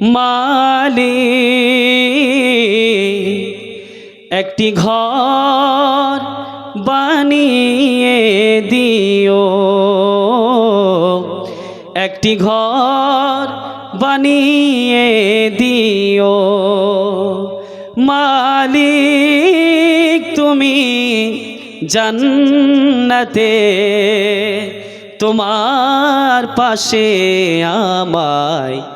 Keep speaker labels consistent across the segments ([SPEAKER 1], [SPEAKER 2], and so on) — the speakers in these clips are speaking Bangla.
[SPEAKER 1] মালি একটি ঘর বানিয়ে দিও। একটি ঘর বানিয়ে দিও। মালিক, তুমি জান্নাতে, তোমার পাশে আমায়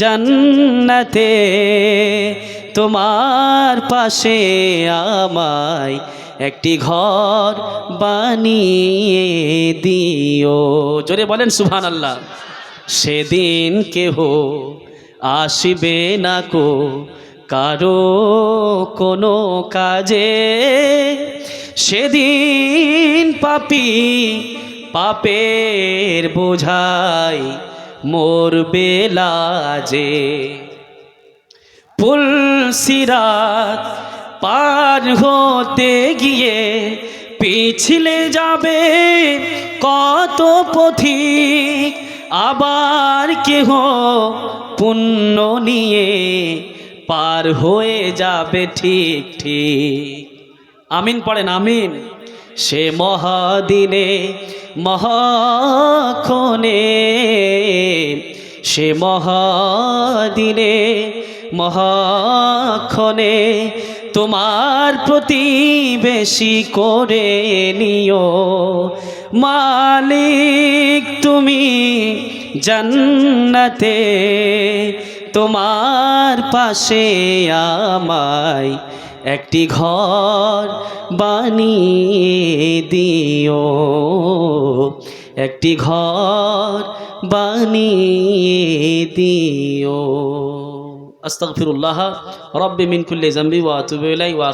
[SPEAKER 1] জান্নাতে, তোমার পাশে আমায় একটি ঘর বানিয়ে দিও। জোরে বলেন সুভান আল্লাহ সেদিন কেহ আসবে না কো, কারও কোনো কাজে। সেদিন পাপি, পাপের বোঝাই মোর বেলাজে পুল সিরাত পার হতে গিয়ে পিছলে যাবে কত পথিক, আবার কেহ পুণ্য নিয়ে পার হয়ে যাবে ঠিক ঠিক। আমিন পড়েন, আমিন। সে মহাদিনে, মহাক্ষণে। সে মহাদিনে, মহাক্ষণে তোমার প্রতিবেশী করে নিও। মালিক, তুমি জান্নাতে, তোমার পাশে আমায় একটি ঘর বানিয়ে দিও। একটি ঘর বানিয়ে দিও। আস্তাগফিরুল্লাহ, রব্বি মিন কুল্লি জামবি ওয়া আতুবু ইলাইহি ওয়া